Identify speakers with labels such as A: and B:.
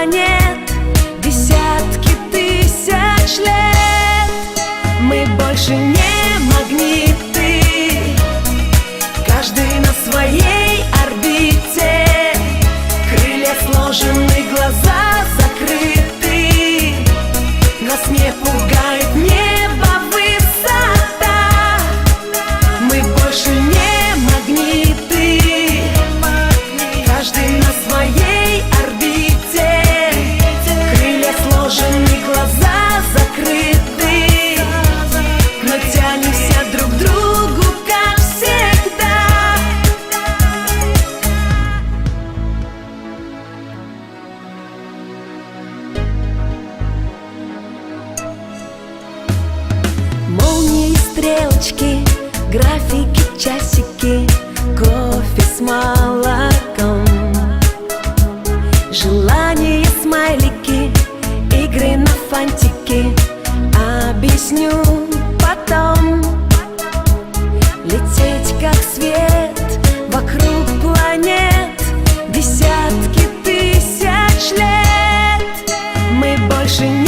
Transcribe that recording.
A: планет Десятки тысяч лет. Мы больше не магниты Каждый на своей орбите. Крылья сложены, глаза закрыты Нас не пугают Молнии, стрелочки, графики, часики Кофе с молоком. Желания, смайлики, игры на фантики Объясню потом. Лететь как свет вокруг планет Десятки тысяч лет. Мы больше не